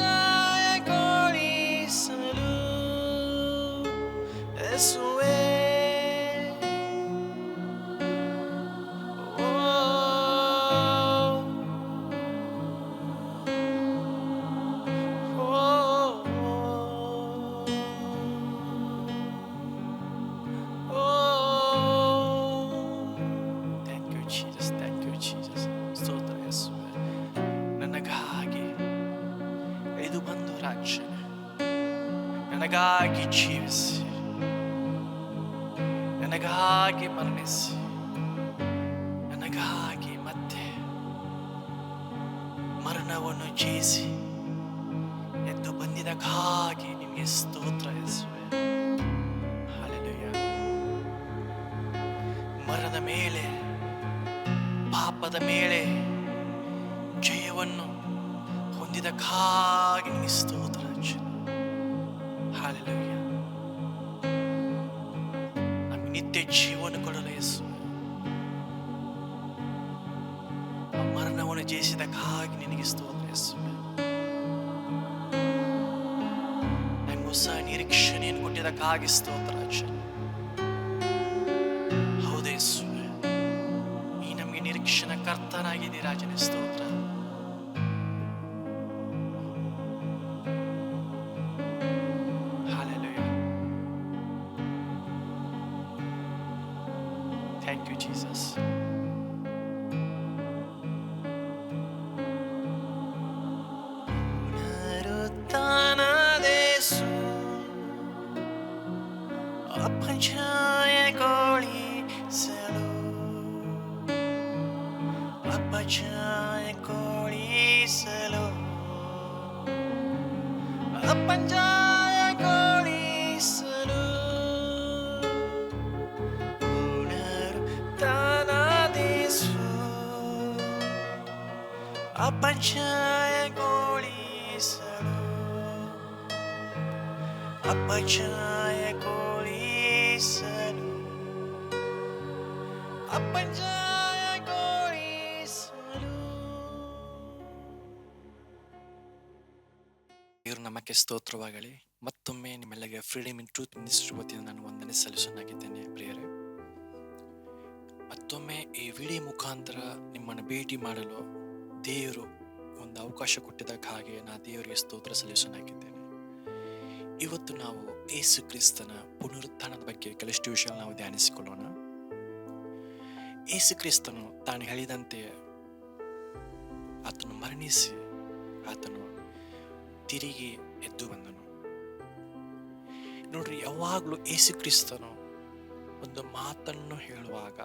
after ನನಗಾಗಿ ಜೀವಿಸಿ. ನನಗಾಗಿ ಮರಣಿಸಿ. ನನಗಾಗಿ ಮತ್ತೆ ಮರಣವನ್ನು ಜಯಿಸಿ. ಎದ್ದು ಬಂದಿದ್ದಕ್ಕಾಗಿ ನಿಮಗೆ ಸ್ತೋತ್ರ ಎಸುವೆ. ಮರದ ಮೇಲೆ, ಪಾಪದ ಮೇಲೆ ಜಯವನ್ನು ಹೊಂದಿದಕ್ಕಾಗಿ ನಿಮಗೆ ಸ್ತೋತ್ರ ಹಾಲೆಲೂಯ ನಮಗೆ ನಿತ್ಯ ಜೀವನ ಕೊಡಲು ಯೇಸು. ಆ ಮರಣವನ್ನು ಜಯಿಸಿದಕ್ಕಾಗಿ ನಿನಗೆ ಸ್ತೋತ್ರ ಯೇಸು. ನಮಗೆ ಹೊಸ ನಿರೀಕ್ಷಣೆಯನ್ನು ಕೊಟ್ಟಿದ್ದಕ್ಕಾಗಿ ಸ್ತೋತ್ರ ಅಜ್ಜ ಹೌದೇ ಯೇಸುವೆ ಈ ನಮಗೆ ನಿರೀಕ್ಷಣ ಕರ್ತನಾಗಿದೆ ರಾಜನೇ, ಸ್ತೋತ್ರ. Appaciaie goli salo, Appaciaie coli selo Appaciaie coli selo Unaru tana desu Appaciaie coli selo Appaciaie ಅಪಜಯಗೊಳಿಸಲು ಅಪ್ಪಂಜಾಯ ನಮ್ಮಕ್ಕೆ ಸ್ತೋತ್ರವಾಗಲಿ. ಮತ್ತೊಮ್ಮೆ ನಿಮ್ಮೆಲ್ಲಗೆ ಫ್ರೀಡಮ್ ಇನ್ ಟ್ರೂತ್ ಮಿನಿಸ್ಟ್ರಿ ವತಿಯಿಂದ ನಾನು ವಂದನೆ ಆಗಿದ್ದೇನೆ, ಪ್ರಿಯರೇ. ಮತ್ತೊಮ್ಮೆ ಈ ವಿಡಿಯೋ ಮುಖಾಂತರ ನಿಮ್ಮನ್ನು ಭೇಟಿ ಮಾಡಲು ದೇವರು ಒಂದು ಅವಕಾಶ ಕೊಟ್ಟಿದ್ದಕ್ಕಾಗಿ ನಾ ದೇವರಿಗೆ ಸ್ತೋತ್ರ ಸಲ್ಲಿಸನಾಗಿದ್ದೇನೆ ಇವತ್ತು ನಾವು ಏಸು ಕ್ರಿಸ್ತನ ಪುನರುತ್ಥಾನದ ಬಗ್ಗೆ ಕೆಲಷ್ಟು ವಿಷಯ ನಾವು ಧ್ಯಾನಿಸಿಕೊಳ್ಳೋಣ. ಏಸು ಕ್ರಿಸ್ತನು ತಾನು ಹೇಳಿದಂತೆ ಆತನು ಮರಣಿಸಿ ಆತನು ತಿರುಗಿ ಎದ್ದು ಬಂದನು. ನೋಡ್ರಿ, ಯಾವಾಗಲೂ ಏಸು ಕ್ರಿಸ್ತನು ಒಂದು ಮಾತನ್ನು ಹೇಳುವಾಗ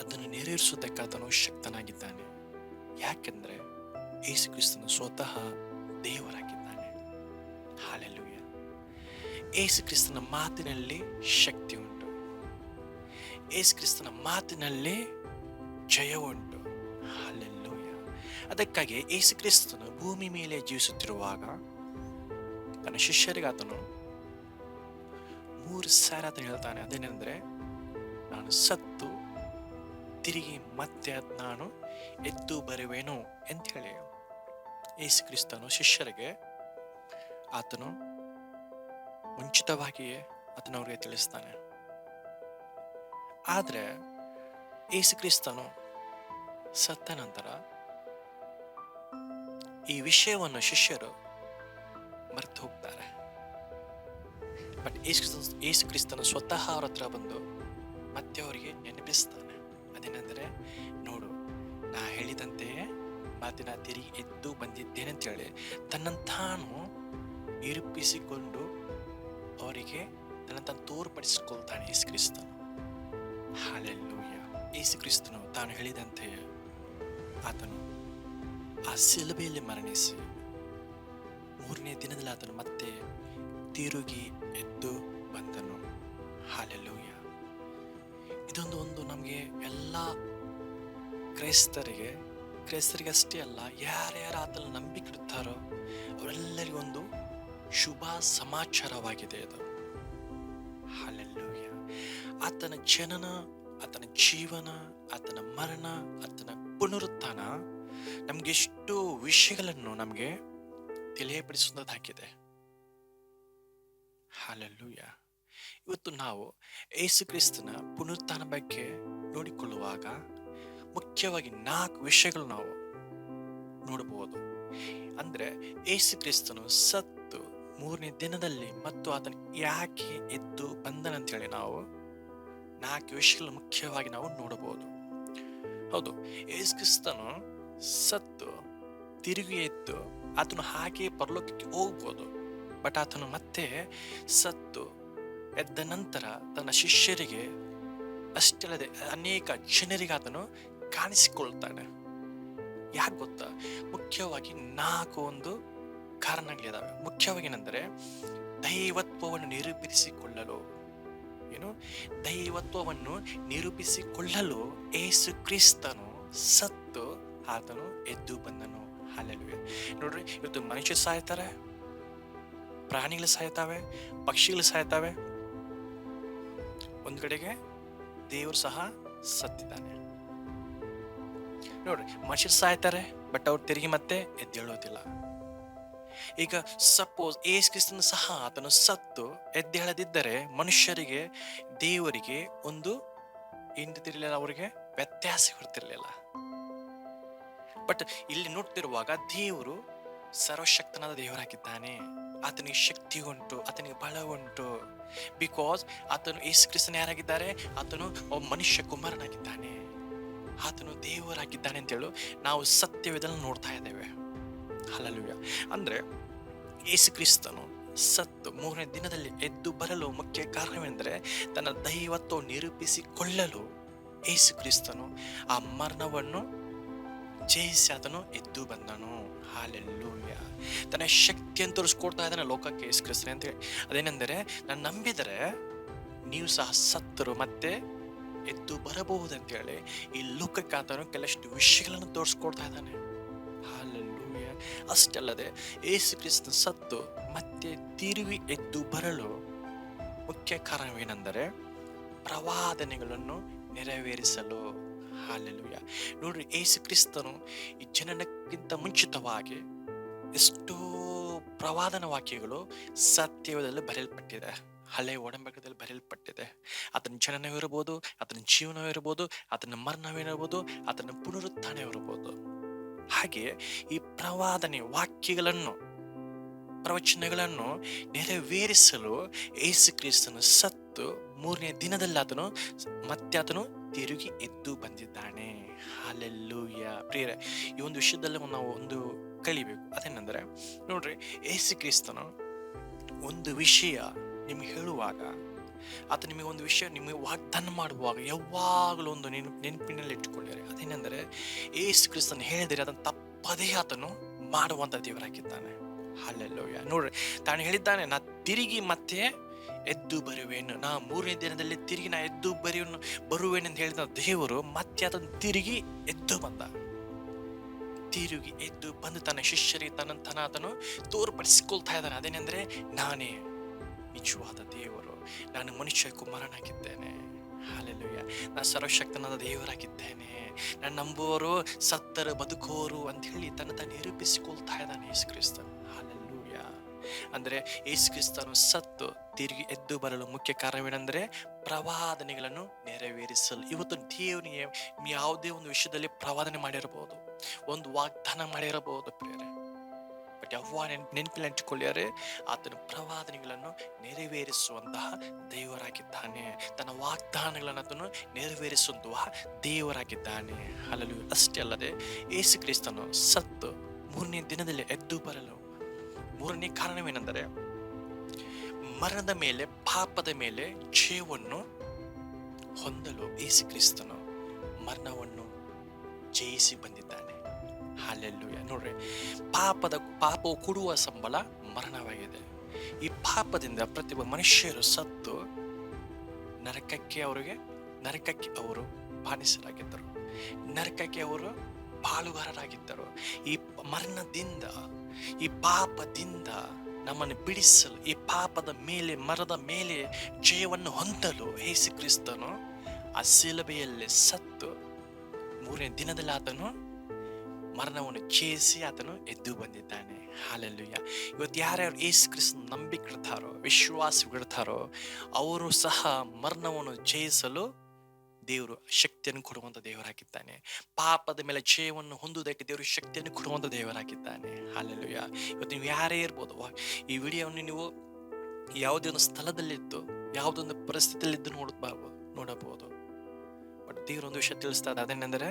ಅದನ್ನು ನೆರವೇರಿಸುವುದಕ್ಕೆ ಆತನು ಶಕ್ತನಾಗಿದ್ದಾನೆ. ಯಾಕೆಂದ್ರೆ ಏಸು ಕ್ರಿಸ್ತನು ಸ್ವತಃ ದೇವರಾಗಿದ್ದಾನೆ. ಹಾಲೆಲ್ಲೂಯ ಏಸು ಕ್ರಿಸ್ತನ ಮಾತಿನಲ್ಲಿ ಶಕ್ತಿ ಉಂಟು. ಏಸು ಕ್ರಿಸ್ತನ ಮಾತಿನಲ್ಲಿ ಜಯ ಉಂಟು. ಹಾಲೆಲ್ಲೂಯ ಅದಕ್ಕಾಗಿ ಏಸು ಕ್ರಿಸ್ತನು ಭೂಮಿ ಮೇಲೆ ಜೀವಿಸುತ್ತಿರುವಾಗ ತನ್ನ ಶಿಷ್ಯರಿಗೆ ಆತನು ಮೂರು ಸಾರಿ ಆತನು ಹೇಳ್ತಾನೆ, ಅದೇನೆಂದರೆ ನಾನು ಸತ್ತು, ತಿರುಗಿ ಮತ್ತೆ ಅದು ನಾನು ಎದ್ದು ಬರುವೆನು ಅಂತ ಹೇಳಿ ಏಸು ಕ್ರಿಸ್ತನು ಶಿಷ್ಯರಿಗೆ ಆತನು ಮುಂಚಿತವಾಗಿಯೇ ಆತನ ಅವರಿಗೆ ತಿಳಿಸ್ತಾನೆ. ಆದರೆ ಏಸು ಕ್ರಿಸ್ತನು ಸತ್ತ ನಂತರ ಈ ವಿಷಯವನ್ನು ಶಿಷ್ಯರು ಮರೆತು ಹೋಗ್ತಾರೆ. ಬಟ್ ಏಸು ಏಸು ಕ್ರಿಸ್ತನು ಸ್ವತಃ ಅವರ ಹತ್ರ ಬಂದು ಮತ್ತೆ ಅವರಿಗೆ ನೆನಪಿಸ್ತಾನೆ. ಅದೇನೆಂದರೆ, ನೋಡು, ನಾ ಹೇಳಿದಂತೆಯೇ ಮಾತಿನ ತಿರುಗಿ ಎದ್ದು ಬಂದಿದ್ದೇನೆ ಅಂತೇಳಿ ತನ್ನಂತಾನು ತಾನು ನಿರೂಪಿಸಿಕೊಂಡು ಅವರಿಗೆ ತನ್ನ ತಾನು ತೋರ್ಪಡಿಸಿಕೊಳ್ತಾನೆ ಯೇಸು ಕ್ರಿಸ್ತನು ಹಾಲೆಲ್ಲೂಯ್ಯ. ಯೇಸು ಕ್ರಿಸ್ತನು ತಾನು ಹೇಳಿದಂತೆಯೇ ಆತನು ಆ ಸಿಲುಬೆಯಲ್ಲಿ ಮರಣಿಸಿ ಮೂರನೇ ದಿನದಲ್ಲಿ ಆತನು ಮತ್ತೆ ತಿರುಗಿ ಎದ್ದು ಬಂದನು. ಹಾಲೆಲ್ಲೂಯ್ಯ. ಇದೊಂದು ಒಂದು ನಮಗೆ ಎಲ್ಲ ಕ್ರೈಸ್ತರಿಗೆ ಕ್ರೈಸ್ತರಿಗೆ ಅಷ್ಟೇ ಅಲ್ಲ ಯಾರ್ಯಾರು ಆತನ ನಂಬಿಕೆ ಇಡ್ತಾರೋ ಅವರೆಲ್ಲರಿಗೂ ಒಂದು ಶುಭ ಸಮಾಚಾರವಾಗಿದೆ ಅದು. ಹಾಲೆಲ್ಲೂಯ್ಯ ಆತನ ಜನನ, ಆತನ ಜೀವನ, ಆತನ ಮರಣ, ಆತನ ಪುನರುತ್ಥಾನ ನಮ್ಗೆ ಎಷ್ಟೋ ವಿಷಯಗಳನ್ನು ನಮಗೆ ತಿಳಿಯಪಡಿಸುವುದಾಗಿದೆ ಹಾಲೆಲ್ಲೂಯ್ಯ ಇವತ್ತು ನಾವು ಏಸು ಕ್ರಿಸ್ತನ ಪುನರುತ್ಥಾನ ಬಗ್ಗೆ ನೋಡಿಕೊಳ್ಳುವಾಗ ಮುಖ್ಯವಾಗಿ ನಾಲ್ಕು ವಿಷಯಗಳು ನಾವು ನೋಡಬಹುದು. ಅಂದ್ರೆ ಏಸು ಕ್ರಿಸ್ತನು ಸತ್ತು ಮೂರನೇ ದಿನದಲ್ಲಿ ಮತ್ತು ಆತನ ಯಾಕೆ ಎದ್ದು ಬಂದನಂತೇಳಿ ನಾವು ನಾಲ್ಕು ವಿಷಯಗಳು ಮುಖ್ಯವಾಗಿ ನಾವು ನೋಡಬಹುದು. ಹೌದು ಯೇಸು ಕ್ರಿಸ್ತನು ಸತ್ತು, ತಿರುಗಿ ಎದ್ದು ಆತನು ಹಾಗೆ ಪರಲೋಕಕ್ಕೆ ಹೋಗ್ಬೋದು. ಬಟ್ ಆತನು ಮತ್ತೆ ಸತ್ತು, ಎದ್ದ ನಂತರ ತನ್ನ ಶಿಷ್ಯರಿಗೆ ಅಷ್ಟಲ್ಲದೆ ಅನೇಕ ಜನರಿಗೆ ಆತನು ಕಾಣಿಸಿಕೊಳ್ತಾನೆ. ಯಾಕೆ ಗೊತ್ತಾ? ಮುಖ್ಯವಾಗಿ ನಾಲ್ಕು ಒಂದು ಕಾರಣಗಳಿದಾವೆ. ಮುಖ್ಯವಾಗಿ ಏನಂದರೆ ದೈವತ್ವವನ್ನು ನಿರೂಪಿಸಿಕೊಳ್ಳಲು ಏನು ದೈವತ್ವವನ್ನು ನಿರೂಪಿಸಿಕೊಳ್ಳಲು ಏಸು ಕ್ರಿಸ್ತನು ಸತ್ತು ಆತನು ಎದ್ದು ಬಂದನು. ಹಾಲೆಲುವೆ ನೋಡ್ರಿ, ಇವತ್ತು ಮನುಷ್ಯ ಸಾಯ್ತಾರೆ, ಪ್ರಾಣಿಗಳು ಸಾಯ್ತಾವೆ, ಪಕ್ಷಿಗಳು ಸಾಯ್ತಾವೆ. ಒಂದು ಕಡೆಗೆ ದೇವರು ಸಹ ಸತ್ತಿದ್ದಾನೆ. ನೋಡ್ರಿ, ಮನುಷ್ಯರು ಸಾಯ್ತಾರೆ ಬಟ್ ಅವ್ರು ತಿರುಗಿ ಮತ್ತೆ ಎದ್ದೇಳೋದಿಲ್ಲ. ಈಗ ಸಪೋಸ್ ಏಸ್ ಕ್ರಿಸ್ತನ ಸಹ ಆತನು ಸತ್ತು ಎದ್ದೇಳದಿದ್ದರೆ ಮನುಷ್ಯರಿಗೆ, ದೇವರಿಗೆ ಒಂದು ಏನಿರ್ತಿರ್ಲಿಲ್ಲ ಅವರಿಗೆ ವ್ಯತ್ಯಾಸ ಕೊಡ್ತಿರ್ಲಿಲ್ಲ. ಬಟ್ ಇಲ್ಲಿ ನೋಡ್ತಿರುವಾಗ ದೇವರು ಸರ್ವಶಕ್ತನಾದ ದೇವರಾಗಿದ್ದಾನೆ. ಆತನಿಗೆ ಶಕ್ತಿ ಉಂಟು, ಆತನಿಗೆ ಬಲ ಉಂಟು. ಬಿಕಾಸ್ ಆತನು ಏಸು ಕ್ರಿಸ್ತನ ಯಾರಾಗಿದ್ದಾರೆ? ಆತನು ಒಬ್ಬ ಮನುಷ್ಯ ಕುಮಾರನಾಗಿದ್ದಾನೆ. ಆತನು ದೇವರಾಗಿದ್ದಾನೆ ಅಂತೇಳು ನಾವು ಸತ್ಯವಿದನ್ನು ನೋಡ್ತಾ ಇದ್ದೇವೆ. ಹಲಲುಯ ಅಂದರೆ ಯೇಸು ಕ್ರಿಸ್ತನು ಸತ್ತು ಮೂರನೇ ದಿನದಲ್ಲಿ ಎದ್ದು ಬರಲು ಮುಖ್ಯ ಕಾರಣವೆಂದರೆ ತನ್ನ ದೈವತ್ವ ನಿರೂಪಿಸಿಕೊಳ್ಳಲು ಯೇಸು ಕ್ರಿಸ್ತನು ಆ ಮರಣವನ್ನು ಜಯಿಸಿ ಆತನು ಎದ್ದು ಬಂದನು. ಹಾಲೆಲ್ಲೂಯ್ಯ ತನ್ನ ಶಕ್ತಿಯನ್ನು ತೋರಿಸ್ಕೊಡ್ತಾ ಇದ್ದಾನೆ ಲೋಕಕ್ಕೆ ಯೇಸು ಕ್ರಿಸ್ತನೆ ಅಂತ ಹೇಳಿ. ಅದೇನೆಂದರೆ ನಾನು ನಂಬಿದರೆ ನೀವು ಸಹ ಸತ್ತರು ಮತ್ತೆ ಎದ್ದು ಬರಬಹುದಂತೇಳಿ ಈ ಲೋಕಕ್ಕೆ ಆತನು ಕೆಲಷ್ಟು ವಿಷಯಗಳನ್ನು ತೋರಿಸ್ಕೊಡ್ತಾ ಇದ್ದಾನೆ. ಅಷ್ಟಲ್ಲದೆ ಏಸು ಕ್ರಿಸ್ತ ಸತ್ತು ಮತ್ತೆ ತಿರುವಿ ಎದ್ದು ಬರಲು ಮುಖ್ಯ ಕಾರಣವೇನೆಂದರೆ ಪ್ರವಾದನೆಗಳನ್ನು ನೆರವೇರಿಸಲು. ಹಾಲೆಲುಯ್ಯ ನೋಡ್ರಿ ಏಸು ಕ್ರಿಸ್ತನು ಈ ಜನನಕ್ಕಿಂತ ಮುಂಚಿತವಾಗಿ ಎಷ್ಟೋ ಪ್ರವಾದನ ವಾಕ್ಯಗಳು ಸತ್ಯದಲ್ಲಿ ಬರೆಯಲ್ಪಟ್ಟಿದೆ. ಹಳೆ ಒಡಂಬಡಿಕೆಯಲ್ಲಿ ಬರೆಯಲ್ಪಟ್ಟಿದೆ. ಆತನ ಜನನವಿರಬಹುದು ಅದನ್ನ ಜೀವನವಿರಬಹುದು ಆತನ ಮರಣವಿರಬಹುದು ಆತನ ಪುನರುತ್ಥಾನವಿರಬಹುದು ಹಾಗೆ ಈ ಪ್ರವಾದನೆ ವಾಕ್ಯಗಳನ್ನು, ಪ್ರವಚನಗಳನ್ನು ನೆರವೇರಿಸಲು ಏಸು ಕ್ರಿಸ್ತನು ಸತ್ತು ಮೂರನೇ ದಿನದಲ್ಲಿ ಆತನು ಮತ್ತೆ ಆತನು ತಿರುಗಿ ಎದ್ದು ಬಂದಿದ್ದಾನೆ. ಹಾಲೆಲ್ಲೂಯ. ಪ್ರಿಯರ, ಈ ಒಂದು ವಿಷಯದಲ್ಲಿ ನಾವು ಒಂದು ಕಲಿಬೇಕು. ಅದೇನೆಂದರೆ, ನೋಡ್ರಿ ಏಸು ಕ್ರಿಸ್ತನು ಒಂದು ವಿಷಯ ನಿಮ್ಗೆ ಹೇಳುವಾಗ ಆತ ನಿಮಗೆ ಒಂದು ವಿಷಯ, ನಿಮಗೆ ವಾಗ್ದಾನ ಮಾಡುವಾಗ ಯಾವಾಗಲೂ ಒಂದು ನೆನ್, ನೆನಪಿನಲ್ಲಿ ಇಟ್ಟುಕೊಳ್ಳಿರಿ. ಅದೇನೆಂದರೆ ಏಸು ಕ್ರಿಸ್ತನ್ ಹೇಳಿದರೆ ಅದನ್ನು ತಪ್ಪದೇ ಆತನು ಮಾಡುವಂಥ ದೇವರಾಗಿದ್ದಾನೆ. ಅಲ್ಲೆಲ್ಲೋಯ್ಯ ನೋಡ್ರಿ, ತಾನು ಹೇಳಿದ್ದಾನೆ, ನಾ ತಿರುಗಿ ಮತ್ತೆ ಎದ್ದು ಬರುವೇನು. ನಾ ಮೂರನೇ ದಿನದಲ್ಲಿ ತಿರುಗಿ ನಾ ಎದ್ದು ಬರುವೆನು ಬರುವೇನೆಂದು ಹೇಳಿದ ದೇವರು ಮತ್ತೆ ಅದನ್ನು ತಿರುಗಿ ಎದ್ದು ಬಂದ. ತಿರುಗಿ ಎದ್ದು ಬಂದು ತನ್ನ ಶಿಷ್ಯರಿಗೆ ತನ್ನ ತನ ಆತನು ತೋರ್ಪಡಿಸಿಕೊಳ್ತಾ ಇದ್ದಾನೆ. ಅದೇನೆಂದರೆ, ನಾನೇ ನಿಜವಾದ ದೇವರು. ನಾನು ಮನುಷ್ಯ ಕುಮಾರನಾಗಿದ್ದೇನೆ. ಹಾಲೆಲುಯ್ಯ ನಾನು ಸರ್ವಶಕ್ತನಾದ ದೇವರಾಗಿದ್ದೇನೆ. ನಾನು ನಂಬುವರು ಸತ್ತರು ಬದುಕೋರು ಅಂತ ಹೇಳಿ ತನ್ನ ತಾನು ನಿರೂಪಿಸಿಕೊಳ್ತಾ ಇದ್ದಾನೆ ಯೇಸು ಕ್ರಿಸ್ತನು ಹಾಲೆಲೂಯ ಅಂದರೆ ಯೇಸು ಕ್ರಿಸ್ತನು ಸತ್ತು, ತಿರುಗಿ ಎದ್ದು ಬರಲು ಮುಖ್ಯ ಕಾರಣವೇನೆಂದರೆ ಪ್ರವಾದನೆಗಳನ್ನು ನೆರವೇರಿಸಲು. ಇವತ್ತು ದೇವನಿಗೆ ಯಾವುದೇ ಒಂದು ವಿಷಯದಲ್ಲಿ ಪ್ರವಾದನೆ ಮಾಡಿರಬಹುದು. ಒಂದು ವಾಗ್ದಾನ ಮಾಡಿರಬಹುದು, ಪ್ರಿಯರೇ. ಬಟ್ ಯವ್ವ ನೆನ್ ನೆನಪಿನಲ್ಲಿ ಆತನ ಪ್ರವಾದನೆಗಳನ್ನು ನೆರವೇರಿಸುವಂತಹ ದೇವರಾಗಿದ್ದಾನೆ. ತನ್ನ ವಾಗ್ದಾನಗಳನ್ನು ನೆರವೇರಿಸುವಂತಹ ದೇವರಾಗಿದ್ದಾನೆ. ಅಲ್ಲೂ ಅಷ್ಟೇ ಅಲ್ಲದೆ ಯೇಸು ಕ್ರಿಸ್ತನು ಸತ್ತು ಮೂರನೇ ದಿನದಲ್ಲಿ ಎದ್ದು ಬರಲು. ಮೂರನೇ ಕಾರಣವೇನೆಂದರೆ, ಮರಣದ ಮೇಲೆ, ಪಾಪದ ಮೇಲೆ ಜಯವನ್ನು ಹೊಂದಲು ಯೇಸು ಕ್ರಿಸ್ತನು ಮರಣವನ್ನು ಜಯಿಸಿ ಬಂದಿದ್ದಾನೆ. ಹಾಲೆಲ್ಲೂಯ ನೋಡ್ರಿ, ಪಾಪದ, ಪಾಪವು ಕೊಡುವ ಸಂಬಳ ಮರಣವಾಗಿದೆ. ಈ ಪಾಪದಿಂದ ಪ್ರತಿಯೊಬ್ಬ ಮನುಷ್ಯರು ಸತ್ತು ನರಕಕ್ಕೆ ಅವರಿಗೆ, ನರಕಕ್ಕೆ ಅವರು ಬಾನಿಸರಾಗಿದ್ದರು ನರಕಕ್ಕೆ ಅವರು ಪಾಲುಗಾರರಾಗಿದ್ದರು ಈ ಮರಣದಿಂದ, ಈ ಪಾಪದಿಂದ ನಮ್ಮನ್ನು ಬಿಡಿಸಲು, ಈ ಪಾಪದ ಮೇಲೆ, ಮರದ ಮೇಲೆ ಜಯವನ್ನು ಹೊಂದಲು ಯೇಸು ಕ್ರಿಸ್ತನು ಆ ಸಿಲಬೆಯಲ್ಲಿ ಸತ್ತು ಮೂರನೇ ದಿನದಲ್ಲಿ ಆತನು ಮರಣವನ್ನು ಚೇಸಿ ಆತನು ಎದ್ದು ಬಂದಿದ್ದಾನೆ. ಹಾಲೆಲ್ಲುಯ್ಯ. ಇವತ್ತು ಯಾರ್ಯಾರು ಏಸು ಕ್ರಿಸ್ತನ ನಂಬಿಕಿಡ್ತಾರೋ ವಿಶ್ವಾಸವಿಡ್ತಾರೋ ಅವರು ಸಹ ಮರಣವನ್ನು ಜಯಿಸಲು ದೇವರು ಶಕ್ತಿಯನ್ನು ಕೊಡುವಂಥ ದೇವರಾಗಿದ್ದಾನೆ. ಪಾಪದ ಮೇಲೆ ಜಯವನ್ನು ಹೊಂದುವುದಕ್ಕೆ ದೇವರು ಶಕ್ತಿಯನ್ನು ಕೊಡುವಂಥ ದೇವರಾಗಿದ್ದಾನೆ. ಹಾಲೆಲ್ಲುಯ್ಯ. ಇವತ್ತು ನೀವು ಯಾರೇ ಇರ್ಬೋದು ಈ ವಿಡಿಯೋವನ್ನು ನೀವು ಯಾವುದೇ ಒಂದು ಸ್ಥಳದಲ್ಲಿದ್ದು ಯಾವುದೊಂದು ಪರಿಸ್ಥಿತಿಯಲ್ಲಿದ್ದು ನೋಡಬಹುದು ನೋಡಬಹುದು. ಬಟ್ ದೇವರು ಒಂದು ವಿಷಯ ತಿಳಿಸ್ತಾ ಇದೆ ಅದೇನೆಂದರೆ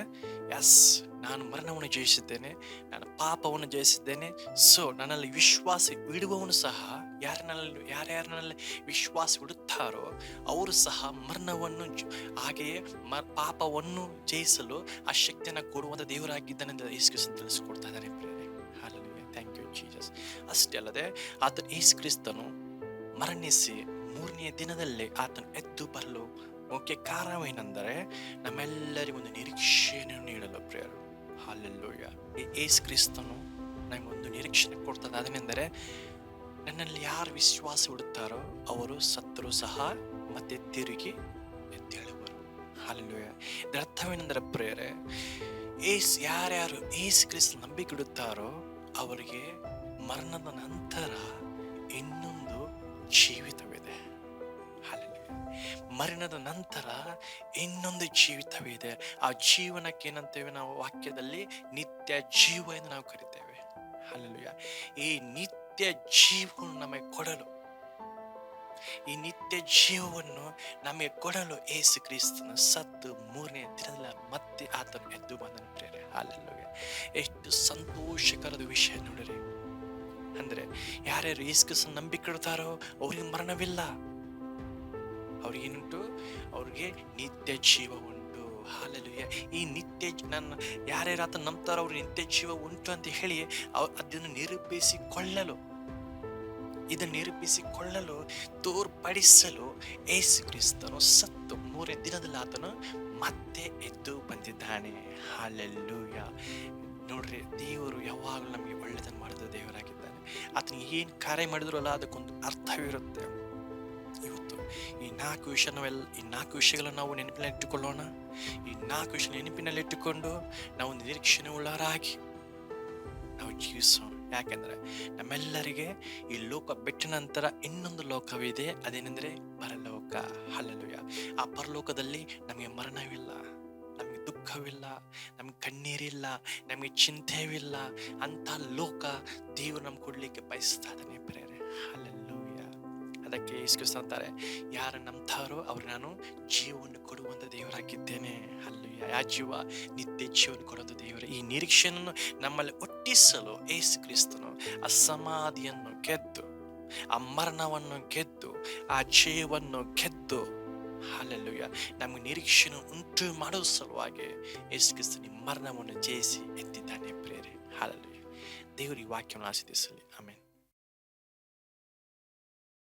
ಎಸ್ ನಾನು ಮರಣವನ್ನು ಜಯಿಸಿದ್ದೇನೆ, ನಾನು ಪಾಪವನ್ನು ಜಯಿಸಿದ್ದೇನೆ. ಸೊ, ನನ್ನಲ್ಲಿ ವಿಶ್ವಾಸ ಇಡುವವನು ಸಹ ಯಾರನಲ್ಲಿ ಯಾರ್ಯಾರನಲ್ಲಿ ವಿಶ್ವಾಸ ಇಡುತ್ತಾರೋ, ಅವರು ಸಹ ಮರಣವನ್ನು ಹಾಗೆಯೇ ಮ, ಪಾಪವನ್ನು ಜಯಿಸಲು ಆ ಶಕ್ತಿಯನ್ನು ಕೊಡುವಂಥ ದೇವರಾಗಿದ್ದಾನೆ ಅಂತ ಯೇಸು ತಿಳಿಸ್ಕೊಡ್ತಾ ಇದ್ದಾರೆ ಥ್ಯಾಂಕ್ ಯು ಜೀಸಸ್ ಅಷ್ಟೇ ಅಲ್ಲದೆ, ಆತನು ಯೇಸು ಕ್ರಿಸ್ತನು ಮರಣಿಸಿ ಮೂರನೆಯ ದಿನದಲ್ಲೇ ಆತನು ಎದ್ದು ಬರಲು ಮುಖ್ಯ ಕಾರಣವೇನೆಂದರೆ ನಮ್ಮೆಲ್ಲರಿಗೂ ಒಂದು ನಿರೀಕ್ಷೆಯನ್ನು ನೀಡಲು ಪ್ರಿಯರು. ಹಾಲೆಲ್ಲೋಯ್ಯ. ಏಸು ಕ್ರಿಸ್ತನು ನಮಗೊಂದು ನಿರೀಕ್ಷಣೆ ಕೊಡ್ತದೆ. ಅದನೆಂದರೆ ನನ್ನಲ್ಲಿ ಯಾರು ವಿಶ್ವಾಸ ಇಡುತ್ತಾರೋ ಅವರು ಸತ್ತರೂ ಸಹ ಮತ್ತೆ ತಿರುಗಿ ಎದ್ದೇಳುವರು. ಹಾಲೆಲ್ಲೋಯ್ಯ. ಇದರ ಅರ್ಥವೇನೆಂದರೆ ಪ್ರೇಯರೆ ಏಸ್ ಯಾರ್ಯಾರು ಏಸ್ ಕ್ರಿಸ್ತ ನಂಬಿಕೆ ಇಡುತ್ತಾರೋ ಅವರಿಗೆ ಮರಣದ ನಂತರ ಇನ್ನೊಂದು ಜೀವಿತವಿದೆ ಮರಣದ ನಂತರ ಇನ್ನೊಂದು ಜೀವಿತವಿದೆ ಆ ಜೀವನಕ್ಕೆ ಏನಂತೇವೆ ನಾವು ವಾಕ್ಯದಲ್ಲಿ ನಿತ್ಯ ಜೀವ ಎಂದು ನಾವು ಕರಿತೇವೆ. ಹಾಲೆಲ್ಲೂಯ. ಈ ನಿತ್ಯ ಜೀವವನ್ನು ನಮಗೆ ಕೊಡಲು, ಈ ನಿತ್ಯ ಜೀವವನ್ನು ನಮಗೆ ಕೊಡಲು ಏಸು ಕ್ರಿಸ್ತನ ಸತ್ತು ಮೂರನೇ ದಿನದ ಮತ್ತೆ ಆತನು ಎದ್ದು ಬಂದನು ಪ್ರೇರೆ ಹಾಲೆಲ್ಲೂಯ. ಎಷ್ಟು ಸಂತೋಷಕರದ ವಿಷಯ ನೋಡಿರಿ. ಅಂದ್ರೆ ಯಾರ್ಯಾರು ಏಸು ಕ್ರಿಸ್ತನ ನಂಬಿಕೆ ಇಡ್ತಾರೋ ಅವ್ರಿಗೆ ಮರಣವಿಲ್ಲ. ಅವ್ರಿಗೇನುಂಟು ಅವ್ರಿಗೆ ನಿತ್ಯ ಜೀವ ಉಂಟು. ಹಾಲೆಲುಯ್ಯ. ಈ ನಿತ್ಯ ನನ್ನ ಯಾರ್ಯಾರು ಆತ ನಂಬ್ತಾರೋ ಅವ್ರಿಗೆ ನಿತ್ಯ ಜೀವ ಉಂಟು ಅಂತ ಹೇಳಿ ಅವ್ ಅದನ್ನು ನಿರೂಪಿಸಿಕೊಳ್ಳಲು, ಇದನ್ನು ನಿರೂಪಿಸಿಕೊಳ್ಳಲು, ತೋರ್ಪಡಿಸಲು ಏಸು ಕ್ರಿಸ್ತನು ಸತ್ತು ಮೂರೇ ದಿನದಲ್ಲಿ ಆತನು ಮತ್ತೆ ಎದ್ದು ಬಂದಿದ್ದಾನೆ. ಹಾಲೆಲ್ಲೂಯ ನೋಡ್ರಿ, ದೇವರು ಯಾವಾಗಲೂ ನಮಗೆ ಒಳ್ಳೆಯದನ್ನು ಮಾಡಿದ ದೇವರಾಗಿದ್ದಾನೆ. ಆತನಿಗೆ ಏನು ಕಾರ್ಯ ಮಾಡಿದ್ರು ಅಲ್ಲ ಅದಕ್ಕೊಂದು ಅರ್ಥವಿರುತ್ತೆ. ಈ ನಾಲ್ಕು ವಿಷಯ ನಾವೆಲ್ಲ ಈ ನಾಲ್ಕು ವಿಷಯಗಳನ್ನು ನಾವು ನೆನಪಿನಲ್ಲಿ ಇಟ್ಟುಕೊಳ್ಳೋಣ. ಈ ನಾಲ್ಕು ವಿಷಯ ನೆನಪಿನಲ್ಲಿಟ್ಟುಕೊಂಡು ನಾವು ನಿರೀಕ್ಷಣೆ ಉಳ್ಳವರಾಗಿ ನಾವು ಜೀವಿಸೋಣ. ಯಾಕೆಂದ್ರೆ ನಮ್ಮೆಲ್ಲರಿಗೆ ಈ ಲೋಕ ಬಿಟ್ಟ ನಂತರ ಇನ್ನೊಂದು ಲೋಕವಿದೆ, ಅದೇನೆಂದರೆ ಪರಲೋಕ. ಹಲ್ಲಲುಯ. ಆ ಪರಲೋಕದಲ್ಲಿ ನಮಗೆ ಮರಣವಿಲ್ಲ, ನಮಗೆ ದುಃಖವಿಲ್ಲ, ನಮಗೆ ಕಣ್ಣೀರಿಲ್ಲ, ನಮಗೆ ಚಿಂತೆವಿಲ್ಲ. ಅಂತ ಲೋಕ ದೇವರು ನಮ್ಗೆ ಕೊಡ್ಲಿಕ್ಕೆ ಬಯಸ್ತಾ ಇದ್ದಾನೆ ಪ್ರೇರೆ. ಹಲ್ಲಲೂಯ. ಅದಕ್ಕೆ ಇಸ್ಕಿಸ್ ಅಂತಾರೆ ಯಾರು ನಂಬ್ತಾರೋ ಅವ್ರು ನಾನು ಜೀವವನ್ನು ಕೊಡುವಂಥ ದೇವರಾಗಿದ್ದೇನೆ. ಅಲ್ಲಿ ಆ ಜೀವ? ನಿತ್ಯ ಜೀವನ ಕೊಡುವಂತ ದೇವರು. ಈ ನಿರೀಕ್ಷೆಯನ್ನು ನಮ್ಮಲ್ಲಿ ಒಟ್ಟಿಸಲು ಏಸು ಕ್ರಿಸ್ತನು ಆ ಸಮಾಧಿಯನ್ನು ಗೆದ್ದು ಆ ಮರಣವನ್ನು ಗೆದ್ದು, ಆ ಜೀವವನ್ನು ಗೆದ್ದು ಅಲ್ಲೆಲ್ಲುಯ್ಯ ನಮಗೆ ನಿರೀಕ್ಷೆಯನ್ನು ಉಂಟು ಮಾಡೋ ಸಲುವಾಗಿ ಯೇಸು ಕ್ರಿಸ್ತನ ಮರಣವನ್ನು ಜಯಿಸಿ ಎತ್ತಿದ್ದಾನೆ ಪ್ರೇರೆ. ಹಾಲಲ್ಲುಯ್ಯ ದೇವರು ಈ ವಾಕ್ಯವನ್ನು ಆಸ್ವಾದಿಸಲಿ ಆಮೇಲೆ